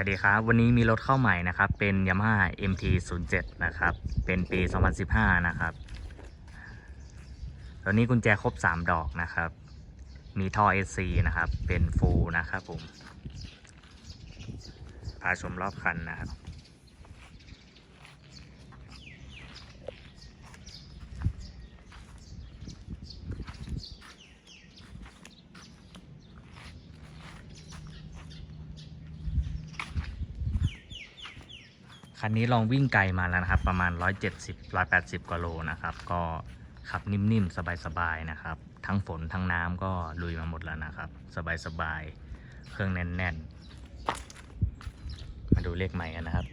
วัสดีครับ วันนี้มีรถเข้าใหม่นะครับ เป็น Yamaha MT 0 7 นะครับ เป็นปี 2015 นะครับตัวนี้กุญแจครบ 3 ดอกนะครับ มีท่อ SC นะครับ เป็นฟูลนะครับผม พาชมรอบคันนะครับ คันนี้ลองวิ่งไกลมาแล้วนะครับ ประมาณ 170 180กว่าโลนะครับ ก็ขับนิ่มๆ สบายๆนะครับ ทั้งฝนทั้งน้ำก็ลุยมาหมดแล้วนะครับ สบายๆ เครื่องแน่นๆ มาดูเลขใหม่กันนะครับ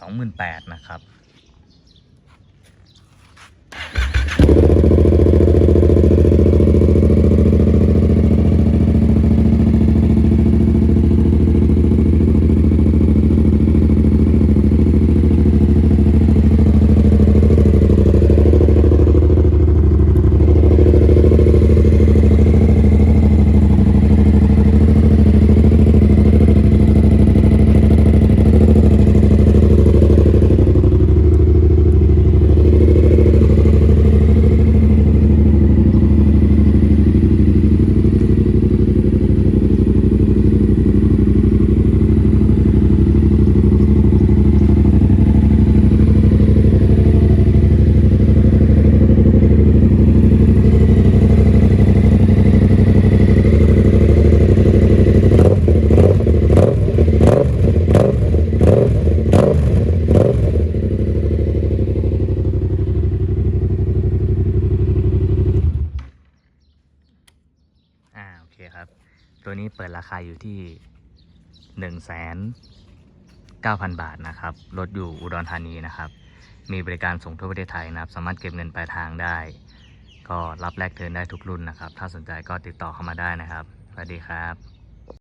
28,000นะครับ อ่าโอเคครับ ตัวนี้เปิดราคาอยู่ที่1นึ่งแสนเก้าพันบาทนะครับรถอยู่อุดรธานีนะครับ มีบริการส่งทั่วประเทศไทยนะครับ สามารถเก็บเงินปลายทางได้ ก็รับแลกเทินได้ทุกรุ่นนะครับ ถ้าสนใจก็ติดต่อเข้ามาได้นะครับสวัสดีครับ